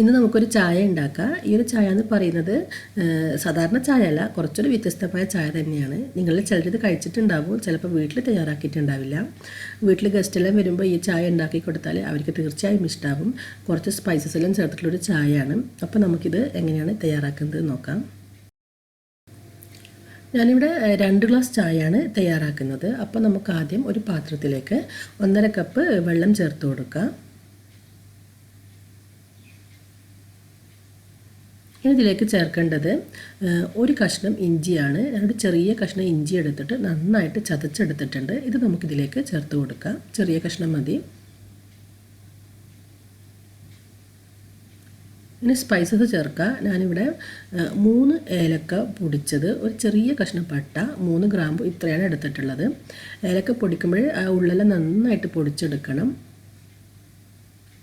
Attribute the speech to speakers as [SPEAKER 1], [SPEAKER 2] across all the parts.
[SPEAKER 1] ഇന്ന് നമുക്കൊരു ചായ ഉണ്ടാക്കാം. ഈ ഒരു ചായ എന്ന് പറയുന്നത് സാധാരണ ചായ അല്ല കുറച്ചൊരു വ്യത്യസ്തമായ ചായ തന്നെയാണ്. നിങ്ങൾ ചിലരിത് കഴിച്ചിട്ടുണ്ടാവും ചിലപ്പോൾ വീട്ടിൽ തയ്യാറാക്കിയിട്ടുണ്ടാവില്ല. വീട്ടിൽ ഗസ്റ്റെല്ലാം വരുമ്പോൾ ഈ ചായ ഉണ്ടാക്കി കൊടുത്താൽ അവർക്ക് തീർച്ചയായും ഇഷ്ടമാവും കുറച്ച് സ്പൈസസ് എല്ലാം ചേർത്തിട്ടുള്ളൊരു ചായയാണ്. അപ്പോൾ നമുക്കിത് എങ്ങനെയാണ് തയ്യാറാക്കുന്നത് നോക്കാം. ഞാനിവിടെ രണ്ട് ഗ്ലാസ് ചായയാണ് തയ്യാറാക്കുന്നത്. അപ്പോൾ നമുക്ക് ആദ്യം ഒരു പാത്രത്തിലേക്ക് ഒന്നര കപ്പ് വെള്ളം ചേർത്ത് കൊടുക്കാം. ഇനി ഇതിലേക്ക് ചേർക്കേണ്ടത് ഒരു കഷ്ണം ഇഞ്ചിയാണ്. ഞാനൊരു ചെറിയ കഷ്ണം ഇഞ്ചി എടുത്തിട്ട് നന്നായിട്ട് ചതച്ചെടുത്തിട്ടുണ്ട്. ഇത് നമുക്കിതിലേക്ക് ചേർത്ത് കൊടുക്കാം. ചെറിയ കഷ്ണം മതി. ഇനി സ്പൈസസ് ചേർക്കുക. ഞാനിവിടെ മൂന്ന് ഏലക്ക പൊടിച്ചത് ഒരു ചെറിയ കഷ്ണം പട്ട മൂന്ന് ഗ്രാമ്പ് ഇത്രയാണ് എടുത്തിട്ടുള്ളത്. ഏലക്ക പൊടിക്കുമ്പോൾ ആ ഉള്ളെല്ലാം നന്നായിട്ട് പൊടിച്ചെടുക്കണം.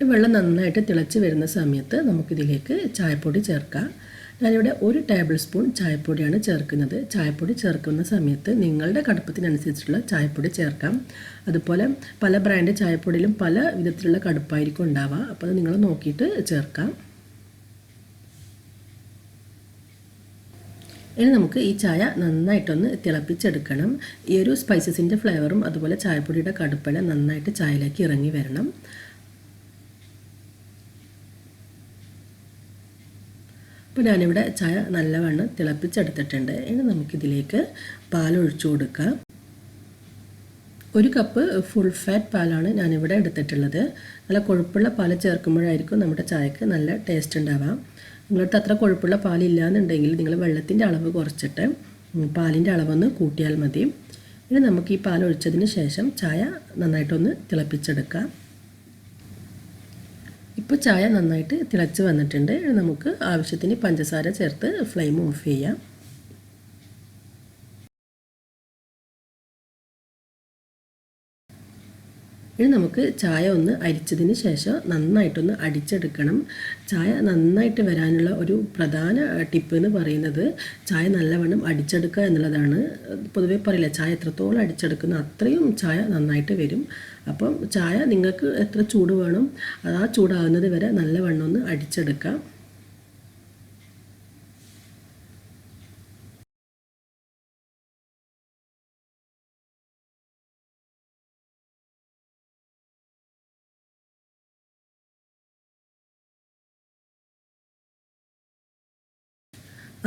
[SPEAKER 1] വെള്ളം നന്നായിട്ട് തിളച്ച് വരുന്ന സമയത്ത് നമുക്കിതിലേക്ക് ചായപ്പൊടി ചേർക്കാം. ഞാനിവിടെ ഒരു ടേബിൾ സ്പൂൺ ചായപ്പൊടിയാണ് ചേർക്കുന്നത്. ചായപ്പൊടി ചേർക്കുന്ന സമയത്ത് നിങ്ങളുടെ കടുപ്പത്തിനനുസരിച്ചുള്ള ചായപ്പൊടി ചേർക്കാം. അതുപോലെ പല ബ്രാൻഡ് ചായപ്പൊടിയിലും പല വിധത്തിലുള്ള കടുപ്പായിരിക്കും ഉണ്ടാവുക. അപ്പോൾ അത് നിങ്ങൾ നോക്കിയിട്ട് ചേർക്കാം. ഇനി നമുക്ക് ഈ ചായ നന്നായിട്ടൊന്ന് തിളപ്പിച്ചെടുക്കണം. ഈ ഒരു സ്പൈസസിന്റെ ഫ്ലേവറും അതുപോലെ ചായപ്പൊടിയുടെ കടുപ്പെല്ലാം നന്നായിട്ട് ചായയിലേക്ക് ഇറങ്ങി വരണം. അപ്പോൾ ഞാനിവിടെ ചായ നല്ലവണ്ണം തിളപ്പിച്ചെടുത്തിട്ടുണ്ട്. ഇനി നമുക്കിതിലേക്ക് പാൽ ഒഴിച്ചു കൊടുക്കാം. ഒരു കപ്പ് ഫുൾ ഫാറ്റ് പാലാണ് ഞാനിവിടെ എടുത്തിട്ടുള്ളത്. നല്ല കൊഴുപ്പുള്ള പാൽ ചേർക്കുമ്പോഴായിരിക്കും നമ്മുടെ ചായക്ക് നല്ല ടേസ്റ്റ് ഉണ്ടാവാം. നിങ്ങളടുത്ത് അത്ര കൊഴുപ്പുള്ള പാലില്ല എന്നുണ്ടെങ്കിൽ നിങ്ങൾ വെള്ളത്തിന്റെ അളവ് കുറച്ചിട്ട് പാലിന്റെ അളവൊന്ന് കൂട്ടിയാൽ മതി. ഇനി നമുക്ക് ഈ പാൽ ഒഴിച്ചതിന് ശേഷം ചായ നന്നായിട്ടൊന്ന് തിളപ്പിച്ചെടുക്കാം. ഇപ്പോൾ ചായ നന്നായിട്ട് തിളച്ച് വന്നിട്ടുണ്ട്. നമുക്ക് ആവശ്യത്തിന് പഞ്ചസാര ചേർത്ത് ഫ്ലെയിം ഓഫ് ചെയ്യാം. ഇനി നമുക്ക് ചായ ഒന്ന് അരിച്ചതിന് ശേഷം നന്നായിട്ടൊന്ന് അടിച്ചെടുക്കണം. ചായ നന്നായിട്ട് വരാനുള്ള ഒരു പ്രധാന ടിപ്പ് എന്ന് പറയുന്നത് ചായ നല്ലവണ്ണം അടിച്ചെടുക്കുക എന്നുള്ളതാണ്. പൊതുവേ പറയില്ല ചായ എത്രത്തോളം അടിച്ചെടുക്കുന്ന അത്രയും ചായ നന്നായിട്ട് വരും. അപ്പം ചായ നിങ്ങൾക്ക് എത്ര ചൂട് വേണം ആ ചൂടാകുന്നത് വരെ നല്ലവണ്ണം ഒന്ന് അടിച്ചെടുക്കാം.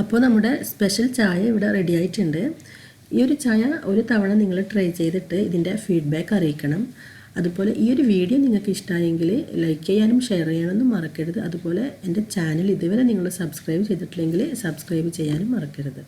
[SPEAKER 1] അപ്പോൾ നമ്മുടെ സ്പെഷ്യൽ ചായ ഇവിടെ റെഡി ആയിട്ടുണ്ട്. ഈ ഒരു ചായ ഒരു തവണ നിങ്ങൾ ട്രൈ ചെയ്തിട്ട് ഇതിന്റെ ഫീഡ്ബാക്ക് അറിയിക്കണം. അതുപോലെ ഈ ഒരു വീഡിയോ നിങ്ങൾക്ക് ഇഷ്ടമായെങ്കിൽ ലൈക്ക് ചെയ്യാനും ഷെയർ ചെയ്യാനൊന്നും മറക്കരുത്. അതുപോലെ എന്റെ ചാനൽ ഇതുവരെ നിങ്ങൾ സബ്സ്ക്രൈബ് ചെയ്തിട്ടില്ലെങ്കിൽ സബ്സ്ക്രൈബ് ചെയ്യാനും മറക്കരുത്.